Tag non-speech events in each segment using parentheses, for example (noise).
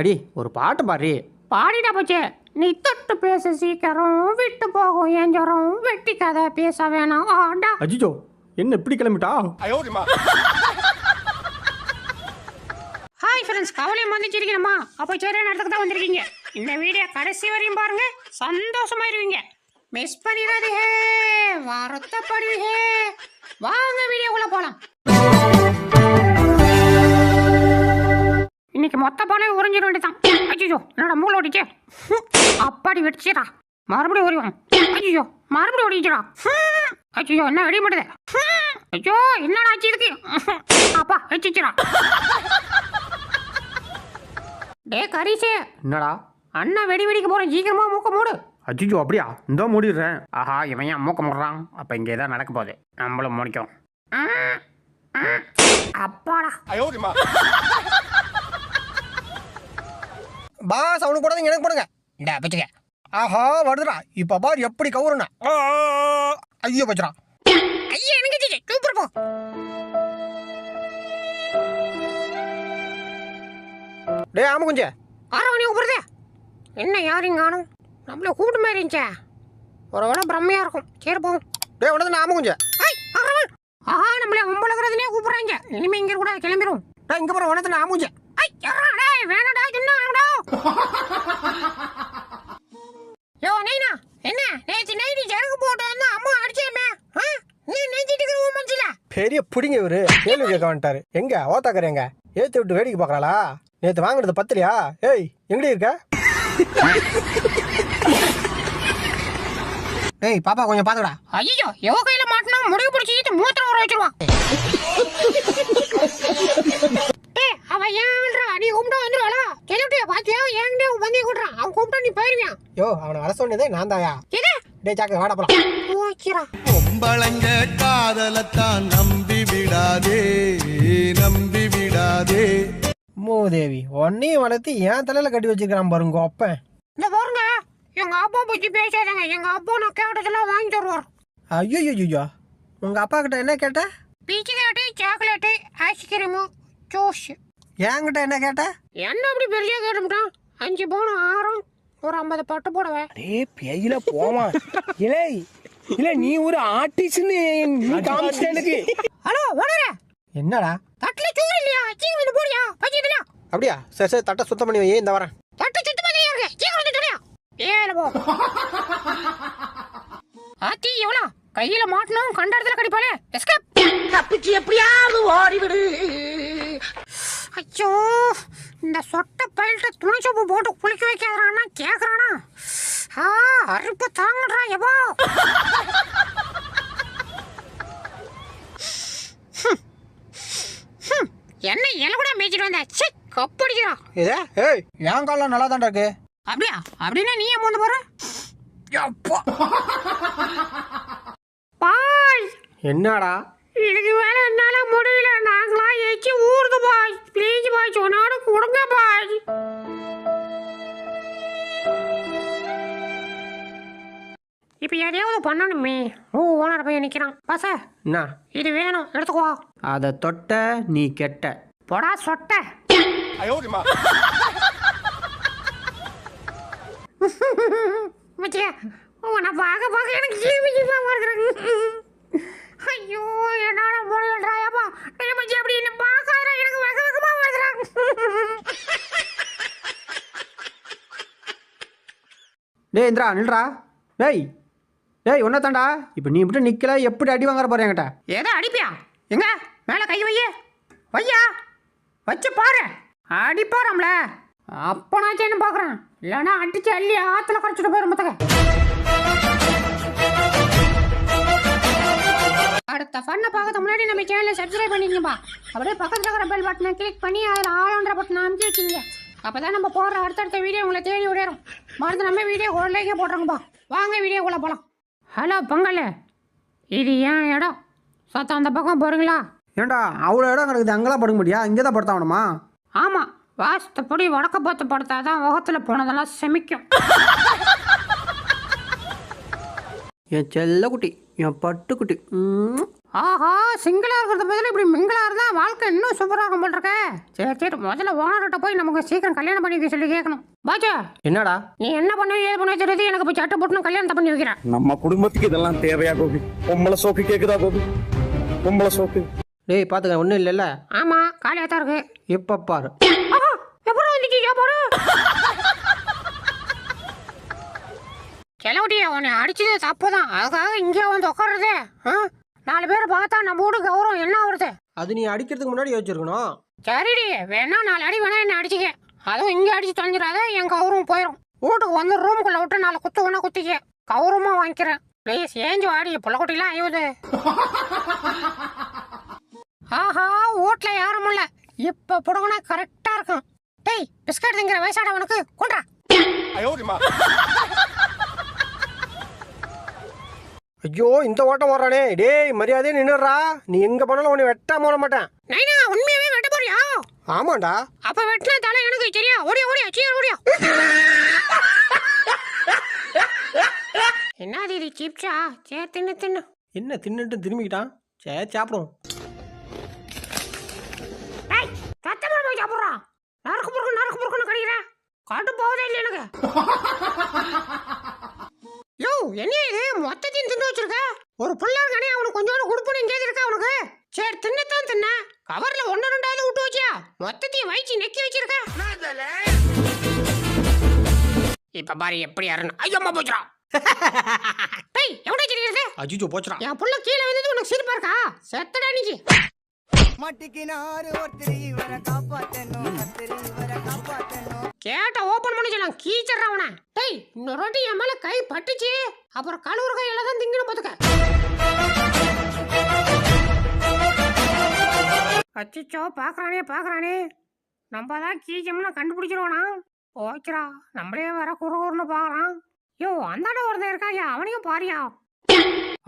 அடி ஒரு பாட்டு பாரு பாடிடா போச்சே. நீ தொட்டு பேச சீக்கிரம் விட்டு போகும். என் ஜரம் வெட்டி கதை பேச வேணாம். ஆடா அஜிஜோ என்ன இப்படி கிளம்பிட்டா? ஹாய் ஃப்ரெண்ட்ஸ் கவலையும் வந்துச்சிருக்கணுமா அப்போ சரியான இடத்துக்கு தான் வந்திருக்கீங்க. இந்த வீடியோ கடைசி வரையும் பாருங்க. சந்தோஷமாயிருவீங்க. மிஸ் பண்ணிடாதீங்க. வருத்தப்படுவீங்க. வாங்க வீடியோக்குள்ள போலாம். இன்னைக்கு மொத்த பணம் உறிஞ்சிட வேண்டியதான் ஐயோ என்னோட மூளை ஓடிச்சே? அப்பாடி வெடிச்சிடா மறுபடியும் ஓடிவான் ஐயோ மறுபடியும் ஓடிச்சிடா ஐயோ என்ன வெடி மாட்டுது ஐயோ என்னடா ஆச்சு இதுக்கு? அப்பா வச்சிச்சிடா டே கரிசே. என்னடா? அண்ணா வெடி வெடிக்க போறேன். சீக்கிரமா மூக்க மூடு. அஜிஜோ அப்படியா? இந்த மூடிடுறேன். ஆஹா இவன் ஏன் மூக்க முடுறான்? அப்போ இங்கே தான் நடக்க போகுது. நம்மளும் முடிக்கும். அப்பாடா. பாஸ் அவனுக்கு போடாதீங்க எனக்கு போடுங்க. டே பச்சுக்க ஆஹா வருதுடா. இப்ப பார் எப்படி கவுருனா ஐயோ பச்சுடா ஐயா எனக்கு போ. டேய் ஆமா குஞ்சே ஆரவணி கூப்பிடுதே என்ன யாரையும் காணும் நம்மள கூப்பிட்டு மாதிரி இருந்துச்சே. ஒரு வேளை பிரம்மையா இருக்கும். சரி போகும் டேய் உனது நான் ஆமா குஞ்சே. ஆஹா நம்மள ஒம்பளக்கிறதுனே கூப்பிடுறாங்க. இனிமே இங்க கூட கிளம்பிரும். டேய் இங்க போற உனது நான் ஆமா யோ, நைனா, என்ன? நேத்து நைட்டு ஜருக்கு போட்டு வந்து அம்மா அடிச்சேமே ஆ? நீ நெஞ்சிட்டு இருக்கிற உன் மனசுல. பெரிய புடிங்க இவரு. கேள்வி கேட்க வந்துட்டாரு. எங்க? ஓத்தாக்கற எங்க? ஏத்தி விட்டு வேடிக்கை பாக்குறாளா நேத்து வாங்குனது பத்திரியா? ஏய் எங்கடி இருக்க? டேய் பாப்பா கொஞ்சம் பாத்துடா ஐயோ எவ கையில மாட்டினா முடிவு பிடிச்சிட்டு மூத்திரம் ஊற வச்சிருவான் ஏய் அவ ஏன் விடுறா நீ கும்பிட்டு வந்துருவாளா சொல்லிட்டு பாத்தியா என்கிட்ட வந்து கூட்டுறான் அவன் கூப்பிட்டா நீ போயிருவியான் யோ சொன்னதே நான் தாயா டேய் சாக்கு வாடா போலாம். பொம்பளைங்க காதலத்தான் நம்பி விடாதே நம்பி விடாதே. மூதேவி உன்னையும் வளர்த்து என் தலையில கட்டி வச்சிருக்கான் பாருங்க அப்பன் இந்த பாருங்க எங்க அப்பா பத்தி பேசாதங்க. எங்க அப்பா நான் கேட்டதெல்லாம் வாங்கி தருவார். ஐயோ ஐயோ உங்க அப்பா கிட்ட என்ன கேட்ட? Biscuit chocolate ice cream juice. என்கிட்ட என்ன கேட்ட? என்ன அப்படி பெரிய கேட்டுட்டான் அஞ்சு பவுன் ஆறும் ஒரு ஐம்பது பட்டு போடவே டே பேயில போமா. இலே இல்ல நீ ஒரு ஆர்டிஸ்ட்னு நீ காமிச்சிட்ட எனக்கு. ஹலோ ஓனரே என்னடா? தட்டுல சோறு இல்லையா? சீக்கிரம் வந்து போடியா? பச்சிக்கலையா அப்படியா? சரி சரி தட்டை சுத்தம் பண்ணி வை இந்த வரேன். தட்டு சுத்தமா தான் இருக்கு சீக்கிரம் வந்து சொல்லியா ஏல போ. ஆத்தி எவ்வளோ? கையில மாட்டணும் கண்ட இடத்துல கடிப்பாளே. எஸ்கேப் தப்பிச்சு எப்படியாவது ஓடிவிடு. ஐயோ இந்த சொட்ட பயில்ட்ட துணி சோப்பு போட்டு குளிக்க வைக்காதறானா கேக்குறானா? ஆ அறுப்பு தாங்கடா எவோ ஹம், என்ன இலை கூட மேய்ச்சிட்டு வந்த? சி கப்படிக்கிறா. இதே ஏய் என் காலம் நல்லா தான்டா இருக்கு. அப்படியா? அப்படின்னா நீ ஏன் வந்து போற? அப்பா. பாய். என்னடா? இதுக்கு மேல என்னால முடியல. நாங்களா எச்சி ஊறுது பாய். ப்ளீஸ் பாய் சொன்னாடு கொடுங்க பாய். எதையாவது பண்ணணுமே. ஓ ஓனர் போய் நிற்கிறான் பாச என்ன? இது வேணும். எடுத்துக்கோ. அதை தொட்ட நீ கெட்ட. பொடா சொட்ட. மச்சியா உன்னை பார்க்க பார்க்க எனக்கு ஜீவி ஜீவா இருக்கிறேன் ஐயோ என்னால முடியலடாயப்பா நீ அப்படி என்ன பார்க்காத எனக்கு வெக வெகமா வருதுறாங்க டேய் இந்திரா நில்றா. டேய். ஏய் ஒன்றை தாண்டா இப்போ நீ மட்டும் நிற்கல எப்படி அடி வாங்குற போற என்கிட்ட. ஏதோ அடிப்பியா? எங்க? மேல கை வைய வையா? வச்சு பாரு. அடிப்பாராம்ல அப்பனாச்சும் என்ன பார்க்குறேன் இல்லைன்னா அடிச்சு அள்ளி ஆற்றுல கரைச்சிட்டு போயிடும் மத்தக அடுத்த ஃபன்னை பார்க்கறதுக்கு முன்னாடி நம்ம சேனலை சப்ஸ்கிரைப் பண்ணிக்கணும்பா. அப்படியே பக்கத்தில் இருக்கிற பெல் பட்டனை கிளிக் பண்ணி அதில் ஆளுன்ற பட்டனை அமைச்சு வச்சுங்க அப்போ தான் நம்ம போடுற அடுத்தடுத்த வீடியோ உங்களை தேடி விடையிடும் மறந்து நம்ம வீடியோ குழந்தைக்கே போட்டுருங்கப்பா வாங்க வீடியோக்குள்ளே போகலாம் ஹலோ பொங்கல். இது ஏன் இடம்? சத்தம் அந்த பக்கம் போகிறீங்களா ஏன்டா அவ்வளோ இடம் கிடக்குது. அங்கெல்லாம் படுக்க முடியா? இங்கே தான் படுத்தாவணுமா ஆமாம் வாஸ்தப்படி வடக்க பார்த்து படுத்தாதான் முகத்தில் போனதெல்லாம் செமிக்கும். என் செல்ல குட்டி என் பட்டுக்குட்டி. ம் ஆஹா சிங்கிளா இருக்கிறத பதில் இப்படி மிங்கிளா இருந்தா வாழ்க்கை இன்னும் சூப்பரா இருக்கும் போல் இருக்கே. சரி சரி முதல்ல ஓனர்கிட்ட போய் நமக்கு சீக்கிரம் கல்யாணம் பண்ணி வைக்க சொல்லி கேட்கணும். பாச்சா என்னடா? நீ என்ன பண்ணுவ ஏது பண்ண தெரியுது எனக்கு இப்போ சட்டை போட்டு கல்யாணத்தை பண்ணி வைக்கிறேன். நம்ம குடும்பத்துக்கு இதெல்லாம் தேவையா கோபி? பொம்பளை சோக்கு கேக்குதா கோபி? பொம்பளை சோக்கு. டேய் பார்த்துக்க ஒன்றும் இல்லைல்ல? ஆமா காலியா தான் இருக்கு. இப்போ பாரு. ஆஹா, எப்பறம் வந்துச்சு சாப்பாடு கிளவுட்டி உன்னை அடிச்சது தப்பு தான் அதுக்காக இங்கே வந்து உட்காருது ஆ? நாலு பேர் பார்த்தா நம்ம வீடு கௌரவம் என்ன வருது அது நீ அடிக்கிறதுக்கு முன்னாடி யோசிச்சிருக்கணும். சரிடி வேணா நாலு அடி வேணா என்ன அடிச்சுக்க. அதுவும் இங்கே அடிச்சு தொலைஞ்சிடாத என் கௌரவம் போயிடும் வீட்டுக்கு வந்து ரூமுக்குள்ள விட்டு நாலு குத்து வேணா குத்திக்க. கௌரவமா வாங்கிக்கிறேன். ப்ளீஸ் ஏஞ்சி வாடி புள்ளக்குட்டிலாம் ஐயுது ஆஹா வீட்ல யாரும் இல்ல. இப்ப புடவனா கரெக்டா இருக்கும். டேய் பிஸ்கட் திங்கிற வயசானவனுக்கு கொண்டா. ஐயோ இந்த ஓட்டம் ஓடுறானே. டேய் மரியாதையே நின்னுடுறா. நீ எங்க போனாலும் உன்னை வெட்டாம ஓட மாட்டேன். நைனா உண்மையாவே வெட்ட போறியா? ஆமாண்டா. அப்ப வெட்டினா தலை எனக்கு சரியா? ஓடியா ஓடியா சீக்கிரம் ஓடியா. என்னது இது சிப்ஸா? சே தின்னு தின்னு. என்ன தின்னுட்டு திரும்பிக்கிட்டான்? சே சாப்பிடும். ஏய் சத்தமா போய் சாப்பிட்றா. நறுக்கு முறுக்கு நறுக்கு முறுக்குன்னு கடிக்கிறேன் கட்டு போவதே இல்லை எனக்கு. என்ன இது? மொத்தத்தையும் தின்னு வச்சிருக்க? ஒரு புள்ள இருக்கானே அவனுக்கு கொஞ்சோண்டு கொடுப்பணும் இங்கே இருக்கா அவனுக்கு சரி தின்னத்தான் தின்ன. கவர்ல ஒன்னு ரெண்டாவது விட்டு வச்சியா? மொத்தத்தையும் வயிற்று நெக்கி வச்சிருக்க. இப்ப பாரு எப்படி யாருன்னு ஐயம்மா போச்சுடா. (laughs) டேய் எவ்வளோ தெரியுது அஜிஜோ போச்சுடா. என் புள்ள கீழே விழுந்தது உனக்கு சிரிப்பா இருக்கா? செத்தடா நீ. மட்டிக்கினாரு ஒருத்தர் இவரை காப்பாத்தணும் கத்திரி இவரை காப்பாத்தணும். கேட்ட ஓபன் பண்ணி நான் கீச்சறேன் அவனை. இன்னொரு என் மேல கை பட்டுச்சு. அப்புறம் கழுவுற கையில தான் திங்கணும் பாத்துக்க. அச்சிச்சோ பாக்குறானே பாக்குறானே. நம்ம தான் கீச்சம்னு கண்டுபிடிச்சிருவானா? ஓச்சுரா நம்மளே வர குறுகுறுன்னு பாக்குறான். யோ அந்தாண்ட ஒருத்தன் இருக்காயா அவனையும் பாரியா.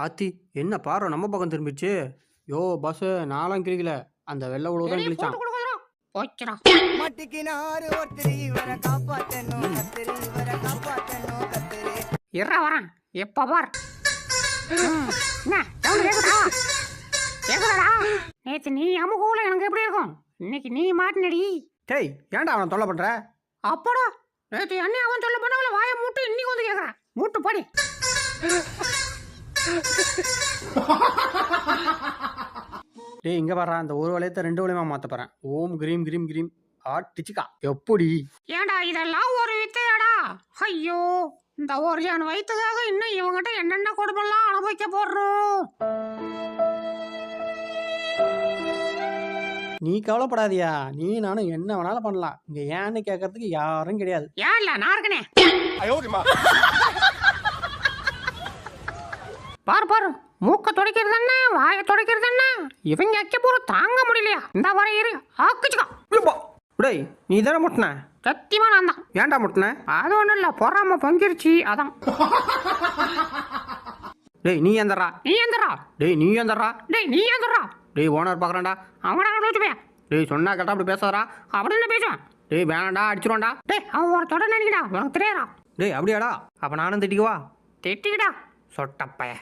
ஆத்தி என்ன பாரு நம்ம பக்கம் திரும்பிடுச்சு யோ பஸ் நாலாம் கிளிக்கல அந்த வெள்ளை உழவு தான் கிழிச்சான். போச்சுரா மட்டிக்கினாரு ஒருத்தர் இவரை காப்பாத்தணும் இறா வரேன். எப்ப பார். நேத்து நீ அமுகூல எனக்கு எப்படி இருக்கும்? இன்னைக்கு நீ மாட்டினடி. டேய் ஏன்டா அவனை தொல்லை பண்ற? அப்படா நேத்து என்ன அவன் சொல்ல பண்ணவங்கள வாயை மூட்டு இன்னைக்கு வந்து கேக்குறேன். மூட்டு படி. டேய் இங்க பாரு அந்த ஒரு வளையத்தை ரெண்டு வளையமா மாத்த போறேன். ஓம் கிரீம் கிரீம் கிரீம். ஆட்டிச்சுக்கா எப்படி ஏண்டா இதெல்லாம் ஒரு வித்தையாடா. ஐயோ. இந்த ஒரு ஜான் வயிற்றுக்காக இன்னும் இவங்கிட்ட என்னென்ன கொடுமெல்லாம் அனுபவிக்க போடுறோம் நீ கவலைப்படாதியா. நீ நானும் என்ன வேணாலும் பண்ணலாம். இங்க ஏன்னு கேட்கறதுக்கு யாரும் கிடையாது. ஏன் இல்ல? நான் இருக்கனே. பாரு பாரு. மூக்க துடைக்கிறது என்ன? வாயை துடைக்கிறது என்ன? இவங்க அக்க போற தாங்க முடியலையா? இந்த வர இரு. ஆக்குச்சுக்கா டேய் நீ தானே முட்டின? சத்தியமா நான் தான் ஏன்டா முட்டின? அது ஒண்ணும் இல்ல பொறாம பொங்கிருச்சு அதான். டேய் நீ ஏந்தரா நீ எந்தரா டேய் நீ ஏந்தரா டேய் நீ எந்தரா டேய் ஓனர் பார்க்குறான்டா அவன வச்சுப்பேன் டேய் சொன்னா கேட்டா அப்படி பேசாதடா. அப்படி என்ன பேசுவேன். டேய் வேணாண்டா அடிச்சிருவான்டா டேய் அவன் ஒரு தொட நினைக்கிறா உனக்கு தெரியாதா? டேய் அப்படியாடா? அப்ப நானும் திட்டிக்குவா? திட்டிக்கிடா. சொட்டப்பைய.